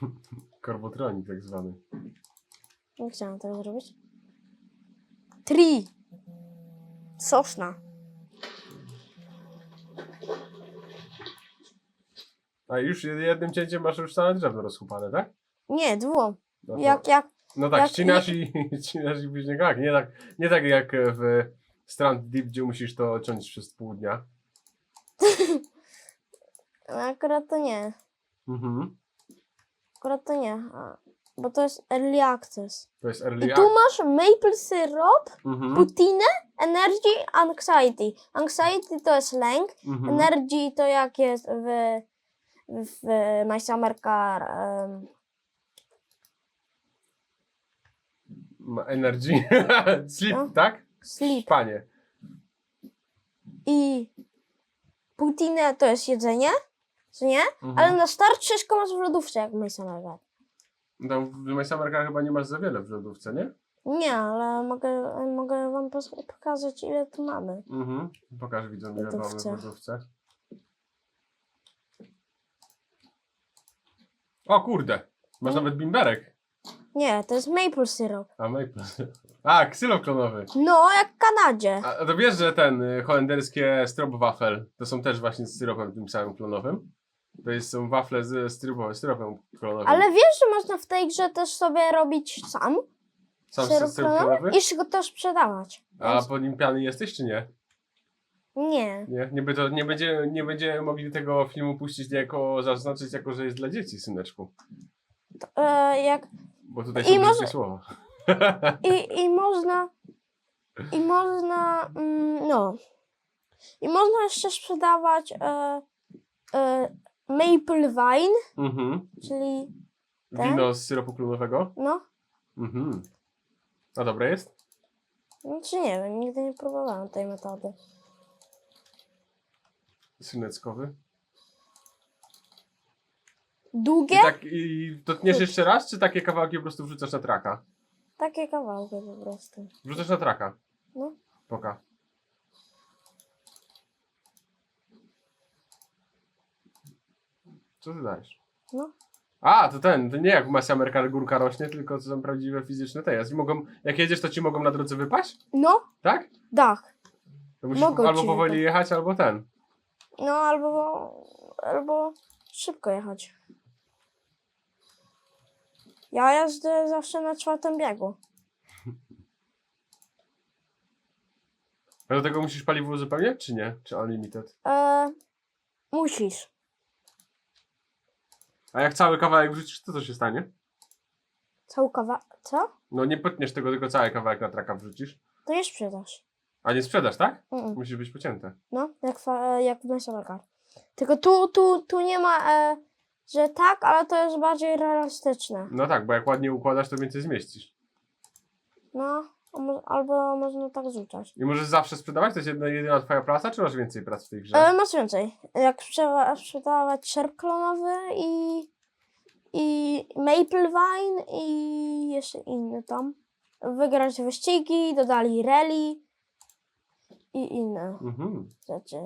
Korbotronik tak zwany. Nie chciałam tego zrobić. Tree. Soszna. A już jednym cięciem masz już całe drewno rozchupane, tak? Nie, dwóm. No, to, Jak, jak, no tak, jak- ścinasz i, ścinasz i później tak. Nie tak, nie tak jak w Strand Deep, gdzie musisz to ciąć przez pół dnia. akurat to nie. Mhm. Akurat to nie. A, bo to jest early access. To jest early I tu masz maple syrup, Mhm. putinę, energy, anxiety. Anxiety to jest lęk, Mhm. energy to jak jest w, w My Summer Car. Ma Energy. Sleep, No. tak? sleep. Panie. I putinę to jest jedzenie, co nie? Mhm. Ale na start wszystko masz w lodówce, jak My Summer Car. No, w My Summer Car chyba nie masz za wiele w lodówce, nie? Nie, ale mogę, mogę wam pos- pokazać, ile tu mamy. Mhm. Pokaż widzom, ile mamy w Lodówce. lodówce. O kurde, masz Mm. nawet bimberek. Nie, to jest maple syrup. A maple. A, ksylop klonowy. No, jak w Kanadzie. A a to wiesz, że ten y, holenderskie stroopwafel to są też właśnie z syropem tym samym klonowym? To jest, są wafle z styropem, syropem klonowym. Ale wiesz, że można w tej grze też sobie robić sam Sam syrop klonowy i go też sprzedawać. A po nim piany jesteś, czy nie? Nie. Nie, nie, by to, nie, będzie, nie będziemy mogli tego filmu puścić jako, zaznaczyć jako, że jest dla dzieci, syneczku. E, jak, Bo tutaj I są może- brzydkie słowa. i, I można. I można. Mm, no. I można jeszcze sprzedawać e, e, maple wine, Mhm. czyli. Tak? Wino z syropu klonowego? No. Mhm. A dobre jest? No, czy nie wiem, nigdy nie próbowałam tej metody. Syneckowy. Długie? I, tak, I to tniesz jeszcze raz, czy takie kawałki po prostu wrzucasz na traka? Takie kawałki po prostu. Wrzucasz na traka. No. Poka. Co ty dajesz? No. A, to ten, to nie jak Masie Ameryka górka rośnie, tylko to są prawdziwe fizyczne te. I mogą, jak jedziesz, to ci mogą na drodze wypaść? No, Tak? dach. To musisz Mogą albo ci powoli wypaść. jechać, albo ten. No, albo. Albo szybko jechać. Ja jeżdżę zawsze na czwartym biegu. A do tego musisz paliwo uzupełniać, czy nie? Czy unlimited? E, musisz. A jak cały kawałek wrzucisz, to co się stanie? Całkowa. Co? No nie potniesz tego, tylko cały kawałek na traka wrzucisz. To nie sprzedasz. A nie sprzedasz, tak? Mm-mm. Musi być pocięte. No, jak, fa- jak w Mesolarkar. Tylko tu, tu, tu nie ma, e, że tak, ale to jest bardziej realistyczne. No tak, bo jak ładnie układasz, to więcej zmieścisz. No, mo- albo można tak rzucać. I możesz zawsze sprzedawać? To jest jedna, jedyna twoja praca, czy masz więcej prac w tej grze? E, masz więcej. Jak sprzedawać, sprzedawać szerb klonowy i, i maple wine i jeszcze inny tam. Wygrać wyścigi, dodali rally i inne Mhm. rzeczy.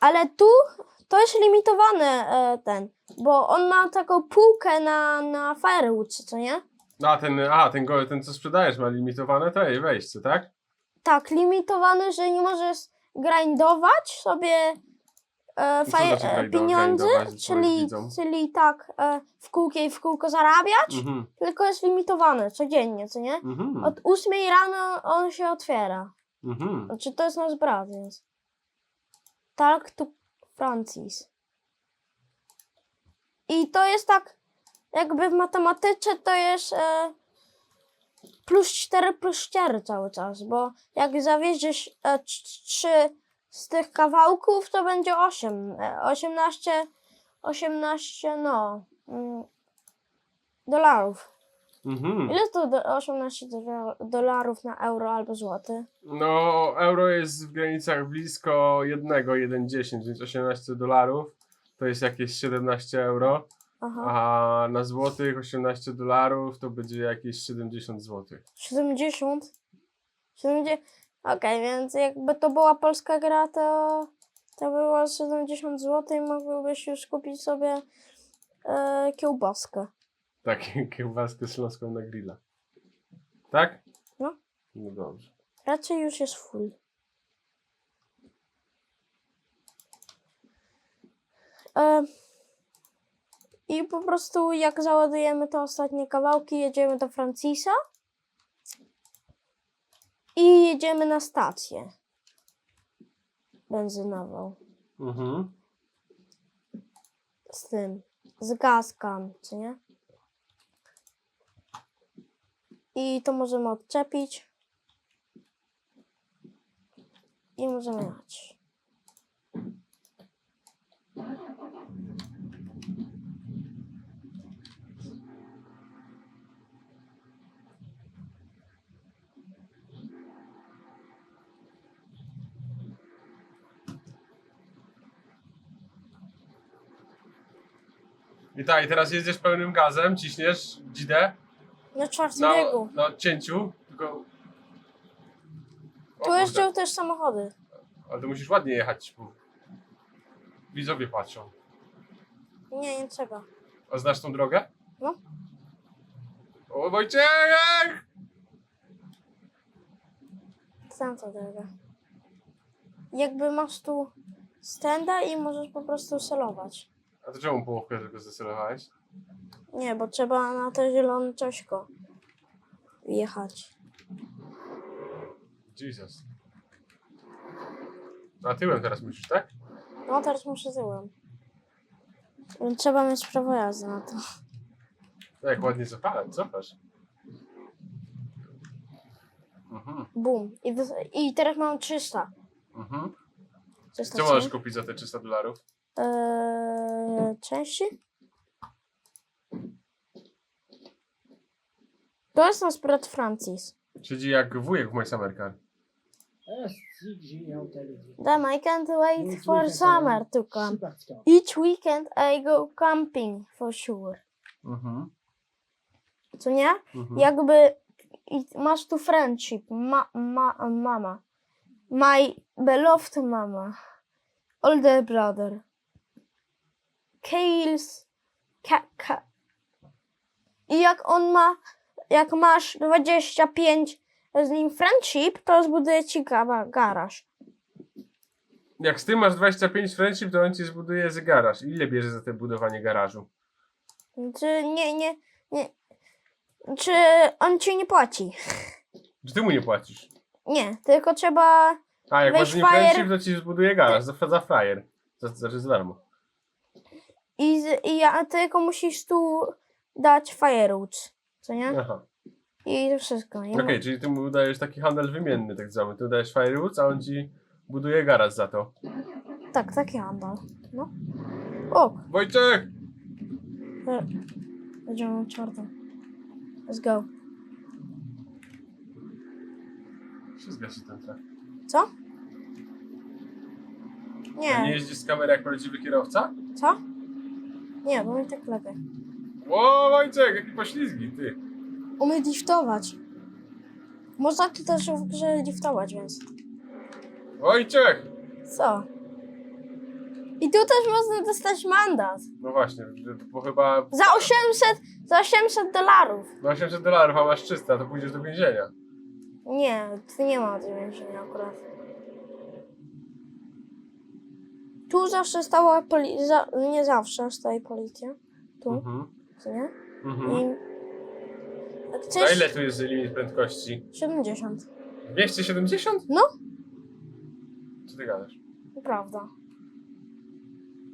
Ale tu to jest limitowany e, ten, bo on ma taką półkę na, na Firewood, co nie? A ten, a, ten, go, ten co sprzedajesz ma limitowane, to jej wejście, tak? Tak, limitowany, że nie możesz grindować sobie e, Co faj, znaczy e, pieniądze, grindować, powiedz czyli, widzom? czyli tak e, w kółko i w kółko zarabiać, Mhm. tylko jest limitowany codziennie, co nie? Mhm. Od 8 rano on się otwiera. Mhm. Znaczy to jest nasz brat, więc. Tak, tu Francis. I to jest tak, jakby w matematyce to jest e, plus 4 plus 4 cały czas, bo jak zawiedziesz e, 3 z tych kawałków, to będzie 8. E, 18, 18, no, mm, dolarów. Mhm. Ile to do, 18 dola- dolarów na euro albo złoty? No, euro jest w granicach blisko 1, 1,10, więc 18 dolarów to jest jakieś 17 euro, Aha. a na złotych 18 dolarów to będzie jakieś 70 złotych. 70? 70? Okej, więc jakby to była polska gra, to to było 70 zł i mógłbyś już kupić sobie e, kiełbaskę. Tak, kiełbaskę śląską na grilla. Tak? No. No dobrze. Raczej już jest full. E, I po prostu jak załadujemy te ostatnie kawałki, jedziemy do Francisa i jedziemy na stację benzynową Mhm. z tym, z gazką, czy nie? I to możemy odczepić i możemy jechać. I tak, i teraz jedziesz pełnym gazem, ciśniesz dzidę Na czwartym na, biegu. na odcięciu, tylko... O Tu kurde, jeżdżą też samochody. Ale to musisz ładnie jechać, bo widzowie patrzą. Nie, nie trzeba. A znasz tą drogę? No. O Wojciech! Znam to drogę. Jakby masz tu stenda i możesz po prostu celować. A to czemu połówkę tylko zacelowałeś? Nie, bo trzeba na to zielone czośko jechać. Jesus. A tyłem teraz musisz, tak? No teraz muszę tyłem. Więc Trzeba mieć prawo jazdy na to. No jak ładnie cofa- cofasz. Mhm, Bum. I, wys- I teraz mam 300. mhm. 300 Co możesz kupić za te 300 dolarów? Eee, części? To jest nasz brat Francis. Siedzi jak wujek w Summer Car. Damn, I can't wait for summer to come. Each weekend I go camping for sure. Mhm. Co nie? mhm. Jakby i masz tu friendship. Ma, ma, mama. My beloved mama. Older brother. Kale's ka, ka. I jak on ma, jak masz 25 z nim friendship, to zbuduje ci ga- garaż. Jak z tym masz 25 friendship, to on ci zbuduje z garaż. Ile bierze za te budowanie garażu? Czy nie, nie, nie. Czy on ci nie płaci? Czy ty mu nie płacisz? Nie, tylko trzeba. A, jak Weź masz fire- friendship, to ci zbuduje garaż. Za, za frajer. Za- Znaczy za darmo. I, z, i ja, tylko musisz tu dać firewoods. Co nie? Aha. I to wszystko. I Okej, czyli ty mu dajesz taki handel wymienny, tak zwany. Ty dajesz firewoods, a on ci buduje garaż za to. Tak, taki handel. No. O, Wojciech! będziemy czwartą. Let's go. Się ten traf. Co? Nie Nie. jeździsz z kamery jak prawdziwy kierowca? Co? Nie, bo mi tak lepiej. Ło, Wojciech, jaki poślizgi, ty. Umie liftować. Można tu też w grze liftować, więc. Wojciech! Co? I tu też można dostać mandat. No właśnie, bo chyba Za 800, za 800 dolarów. na 800 dolarów, a masz 300, to pójdziesz do więzienia. Nie, tu nie ma więzienia akurat. Tu zawsze stała policja, nie zawsze stoi policja. Tu, Mhm. co nie? Mhm. I jak A ile tu jest limit prędkości? 70. 270? No. Co ty gadasz? Prawda.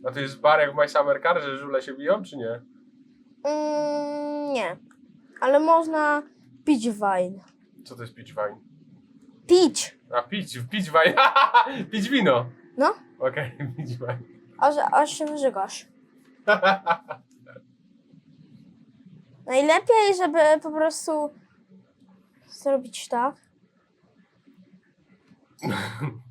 A to jest bar jak w My Summer Car, że żule się biją, czy nie? Mm, nie. Ale można pić wine. Co to jest pić wine? Pić! A pić, pić wine, pić wino. No, Okej, wine. aż, aż się wyżygasz. Najlepiej, żeby po prostu zrobić tak.